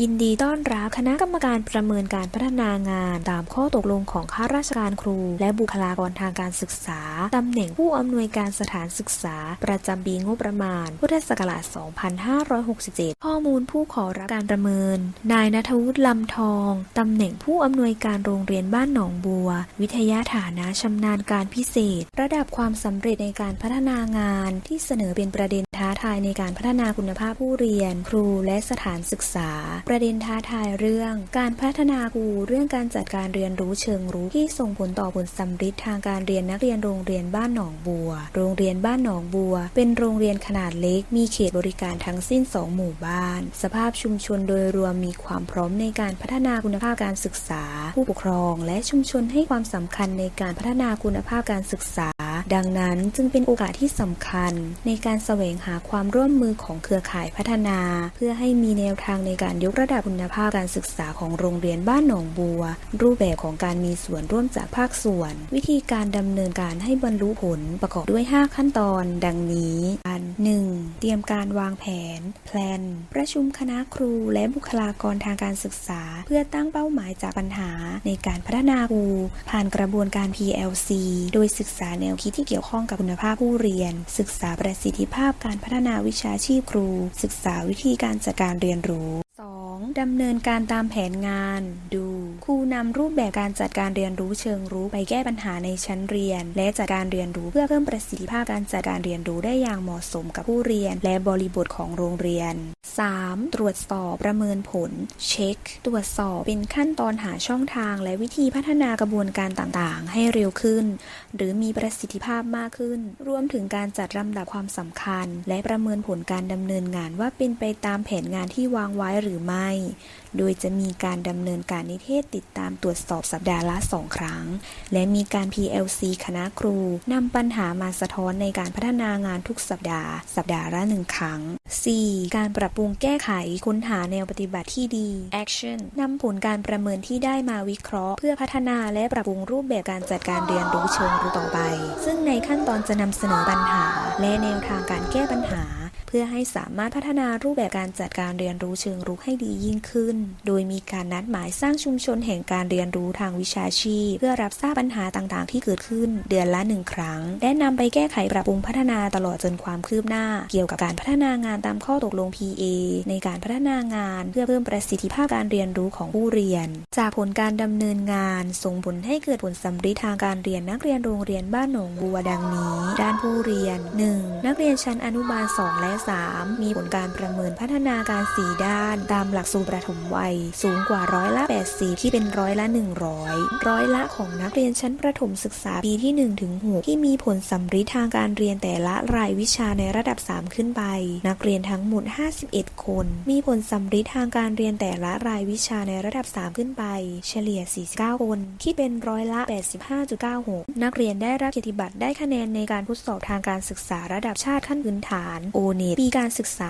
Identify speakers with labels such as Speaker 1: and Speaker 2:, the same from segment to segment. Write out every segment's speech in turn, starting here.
Speaker 1: ยินดีต้อนรับคณะกรรมการประเมินการพัฒนางาน ตามข้อตกลงของข้าราชการครู และบุคลากรทางการศึกษา ตำแหน่งผู้อำนวยการสถานศึกษา ประจำปีงบประมาณ พุทธศักราช 2567 ข้อมูลผู้ขอรับการประเมิน นายณัฐวุฒิลำทอง ตำแหน่งผู้อำนวยการโรงเรียนบ้านหนองบัว วิทยาฐานะชำนาญการพิเศษ ระดับความสำเร็จในการพัฒนางาน ที่เสนอเป็นประเด็นท้าทายในการพัฒนาคุณภาพผู้เรียน ครูและสถานศึกษาประเด็นท้าทายเรื่อง การพัฒนาครูเรื่องการจัดการเรียนรู้เชิงรู้ที่ส่งผลต่อผลสำฤทธิ์ทางการเรียนนักเรียนโรงเรียนบ้านหนองบัว โรงเรียนบ้านหนองบัว เป็นโรงเรียนขนาดเล็ก มีเขตบริการทั้งสิ้น 2 หมู่บ้าน สภาพชุมชนโดยรวมมีความพร้อมในการพัฒนาคุณภาพการศึกษา ผู้ปกครอง และชุมชนให้ความสำคัญในการพัฒนาคุณภาพการศึกษา ดังนั้นจึงเป็นโอกาสที่สำคัญ ในการแสวงหาความร่วมมือของเครือข่ายพัฒนา เพื่อให้มีแนวทางในการยกระดับคุณภาพการศึกษาของโรงเรียนบ้านหนองบัว รูปแบบของการมีส่วนร่วมจากภาคส่วน วิธีการดำเนินการให้บรรลุผลประกอบด้วย 5 ขั้นตอน ดังนี้อัน 1. เตรียมการวางแผน แพลน ประชุมคณะครูและบุคลากรทางการศึกษา เพื่อตั้งเป้าหมายจากปัญหาในการพัฒนาครู ผ่านกระบวนการ PLC โดยศึกษาแนวคิดที่เกี่ยวข้องกับคุณภาพผู้เรียน ศึกษาประสิทธิภาพการพัฒนาวิชาชีพครู ศึกษาวิธีการจัดการเรียนรู้ 2. ดำเนินการตามแผนงาน ดู ครูนำรูปแบบการจัดการเรียนรู้เชิงรู้ไปแก้ปัญหาในชั้นเรียน และจัดการเรียนรู้เพื่อเพิ่มประสิทธิภาพการจัดการเรียนรู้ได้อย่างเหมาะสมกับผู้เรียน และบริบทของโรงเรียน 3. ตรวจสอบประเมินผล เช็ค ตรวจสอบเป็นขั้นตอนหาช่องทาง และวิธีพัฒนากระบวนการต่างๆ ให้เร็วขึ้น หรือมีประสิทธิภาพมากขึ้น รวมถึงการจัดลำดับความสำคัญ และประเมินผลการดำเนินงานว่าเป็นไปตามแผนงานที่วางไว้หรือไม่ โดยจะมีการดำเนินการนิเทศติดตามตรวจสอบสัปดาห์ละ2ครั้ง และมีการ PLC คณะครูนำปัญหามาสะท้อนในการพัฒนางานทุกสัปดาห์ สัปดาห์ละหนึ่งครั้ง 4. การปรับปรุงแก้ไขค้นหาแนวปฏิบัติที่ดี Action นำผลการประเมินที่ได้มาวิเคราะห์ เพื่อพัฒนาและปรับปรุงรูปแบบการจัดการเรียนรู้เชิงรู้ต่อไป ซึ่งในขั้นตอนจะนำเสนอปัญหา และแนวทางการแก้ปัญหา เพื่อให้สามารถพัฒนารูปแบบการจัดการเรียนรู้เชิงรุกให้ดียิ่งขึ้น โดยมีการนัดหมายสร้างชุมชนแห่งการเรียนรู้ทางวิชาชีพ เพื่อรับทราบปัญหาต่างๆ ที่เกิดขึ้นเดือนละหนึ่งครั้ง และนำไปแก้ไขปรับปรุงพัฒนาตลอดจนความคืบหน้า เกี่ยวกับการพัฒนางานตามข้อตกลง PA ในการพัฒนางานเพื่อเพิ่มประสิทธิภาพการเรียนรู้ของผู้เรียน จากผลการดำเนินงานส่งผลให้เกิดผลสำฤทธิ์ทางการเรียนนักเรียนโรงเรียนบ้านหนองบัวดังนี้ ด้านผู้เรียน 1. นักเรียนชั้นอนุบาล 2 และ3 มีผลการประเมินพัฒนาการ 4 ด้าน ตามหลักสูตรประถมวัย สูงกว่าร้อยละ 80 ที่เป็นร้อยละ 100 ร้อยละของนักเรียนชั้นประถมศึกษาปีที่ 1 ถึง 6 ที่มีผลสำฤทธิ์ทางการเรียนแต่ละรายวิชาในระดับ 3 ขึ้นไป นักเรียนทั้งหมด 51 คน มีผลสำฤทธิ์ทางการเรียนแต่ละรายวิชาในระดับ 3 ขึ้นไป เฉลี่ย 49 คนที่เป็นร้อยละ 85.96 นักเรียนได้รับเกียรติบัตรได้คะแนนในการทดสอบทางการศึกษาระดับชาติขั้นพื้นฐานโอเนปีการศึกษา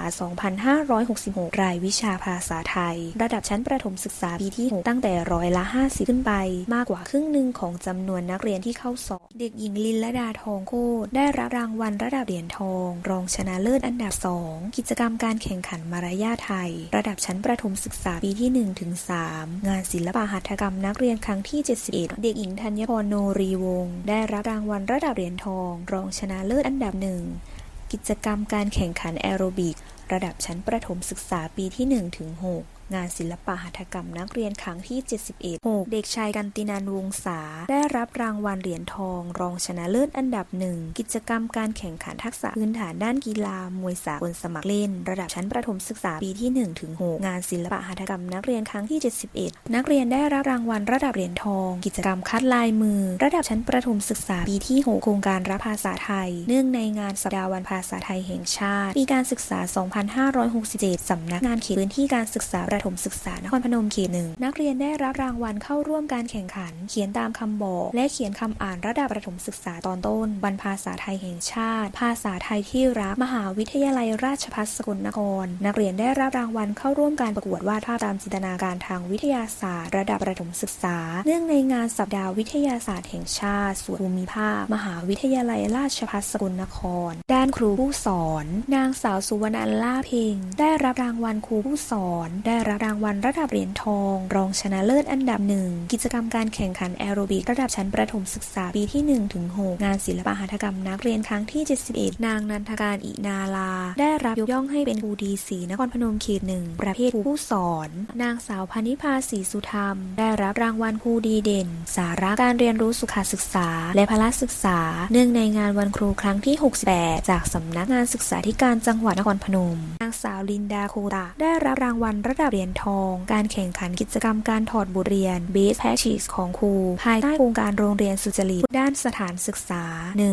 Speaker 1: 2566 รายวิชาภาษาไทย ระดับชั้นประถมศึกษาปีที่ 6 ตั้งแต่ร้อยละ 50 ขึ้นไป มากกว่าครึ่งหนึ่งของจำนวนนักเรียนที่เข้าสอบ เด็กหญิงลินละดาทองโคได้รับรางวัลระดับเหรียญทอง รองชนะเลิศอันดับ 2 กิจกรรมการแข่งขันมารยาทไทย ระดับชั้นประถมศึกษาปีที่ 1 ถึง 3 งานศิลปะหัตถกรรมนักเรียนครั้งที่ 71 เด็กหญิงธัญพรโนรีวงศ์ได้รับรางวัลระดับเหรียญทอง รองชนะเลิศอันดับหนึ่ง กิจกรรมการแข่งขันแอโรบิก ระดับชั้นประถมศึกษาปีที่ 1 ถึง 6 งานศิลปะหัตถกรรมนักเรียนครั้งที่ 71 6 เด็กชายกันตินันวงศา ได้รับรางวัลเหรียญทอง รองชนะเลิศอันดับหนึ่ง กิจกรรมการแข่งขันทักษะพื้นฐานด้านกีฬา มวยสากลสมัครเล่น ระดับชั้นประถมศึกษาปีที่1ถึง6งานศิลปะหัตถกรรมนักเรียนครั้งที่ 71 นักเรียนได้รับรางวัลระดับเหรียญทอง กิจกรรมคัดลายมือ ระดับชั้นประถมศึกษาปีที่ 6 โครงการรับภาษาไทย เนื่องในงานสัปดาห์วันภาษาไทยแห่งชาติ ปีการศึกษา 2567 สำนักงานเขตพื้นที่การศึกษาประถมศึกษานครพนมเขตหนึ่งนักเรียนได้รับรางวัลเข้าร่วมการแข่งขัน เขียนตามคำบอก และเขียนคำอ่านระดับประถมศึกษาตอนต้นวันภาษาไทยแห่งชาติ ภาษาไทยที่รักมหาวิทยาลัยราชภัฏสกลนคร นักเรียนได้รับรางวัลเข้าร่วมการประกวดวาดภาพตามจินตนาการทางวิทยาศาสตร์ ระดับประถมศึกษา เนื่องในงานสัปดาห์วิทยาศาสตร์แห่งชาติส่วนภูมิภาค มหาวิทยาลัยราชภัฏสกลนคร ด้านครูผู้สอน นางสาวสุวรรณันล่าเพ็งได้รับรางวัลครูผู้สอนได้รับรางวัลระดับเหรียญทอง รองชนะเลิศอันดับหนึ่งกิจกรรมการแข่งขันแอโรบิกระดับชั้นประถมศึกษาปีที่1ถึง6งานศิลปหัตถกรรมนักเรียนครั้งที่ 71 นางนันทการอินาลา ได้รับยกย่องให้เป็นครูดีสีนครพนมเขตหนึ่งประเภทผู้สอน นางสาวพนิพาศรีสุธรรม ได้รับรางวัลครูดีเด่น สาระการเรียนรู้สุขศึกษา และพละศึกษา เนื่องในงานวันครูครั้งที่ 68 จากสำนักงานศึกษาธิการจังหวัดนครพนม นางสาวลินดาโคตะได้รับรางวัลระดับรียญทอง การแข่งขันกิจกรรมการถอดบทเรียน Best Practice ของครู ภายใต้โครงการโรงเรียนสุจริตด้านสถานศึกษา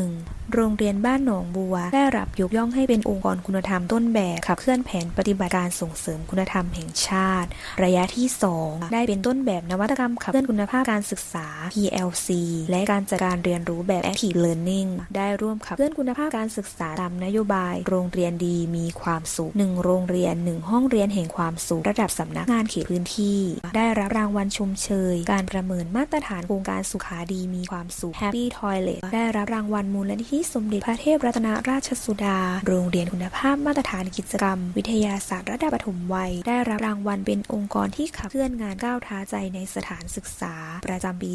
Speaker 1: 1. โรงเรียนบ้านหนองบัว ได้รับยกย่องให้เป็นองค์กรคุณธรรมต้นแบบขับเคลื่อนแผนปฏิบัติการส่งเสริมคุณธรรมแห่งชาติ ระยะที่ 2 ได้เป็นต้นแบบนวัตกรรมขับเคลื่อนคุณภาพการศึกษา PLC และการจัดการเรียนรู้แบบ Active Learning ได้ร่วมขับเคลื่อนคุณภาพการศึกษาตามนโยบาย โรงเรียนดีมีความสุข1โรงเรียน 1 ห้องเรียนแห่งความสุขระดับสำนักงานเขตพื้นที่ ได้รับรางวัลชมเชย การประเมินมาตรฐานโครงการสุขาดีมีความสุข Happy Toilet ได้รับรางวัลมูลนิธิสมเด็จพระเทพรัตนราชสุดา โรงเรียนคุณภาพมาตรฐานกิจกรรม วิทยาศาสตร์ระดับปฐมวัย ได้รับรางวัลเป็นองค์กรที่ขับเคลื่อนงานก้าวท้าใจในสถานศึกษา ประจำปี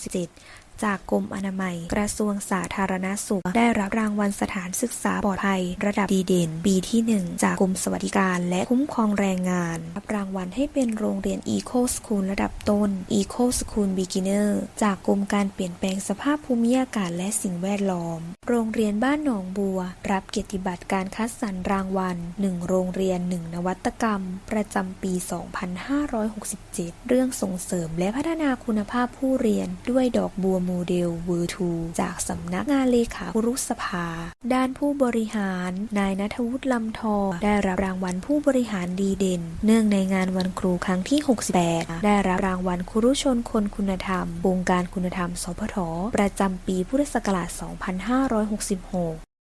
Speaker 1: 2567จากกรมอนามัย กระทรวงสาธารณสุข ได้รับรางวัลสถานศึกษาปลอดภัย ระดับดีเด่นปีที่ 1 จากกรมสวัสดิการและคุ้มครองแรงงาน รับรางวัลให้เป็นโรงเรียน Eco School ระดับต้น Eco School Beginner จากกรมการเปลี่ยนแปลงสภาพภูมิอากาศและสิ่งแวดล้อม โรงเรียนบ้านหนองบัว รับเกียรติบัตรการคัดสรรรางวัล 1 โรงเรียน 1 นวัตกรรม ประจำปี 2567 เรื่องส่งเสริมและพัฒนาคุณภาพผู้เรียนด้วยดอกบัวโมเดลเวอร์ทู จากสำนักงานเลขาครุสภา ด้านผู้บริหาร นายนัทวุฒิลำทอ ได้รับรางวัลผู้บริหารดีเด่น เนื่องในงานวันครูครั้งที่ 68 ได้รับรางวัลครุชนคนคุณธรรมวงการคุณธรรม สพทประจำปีพุทธศักราช 2566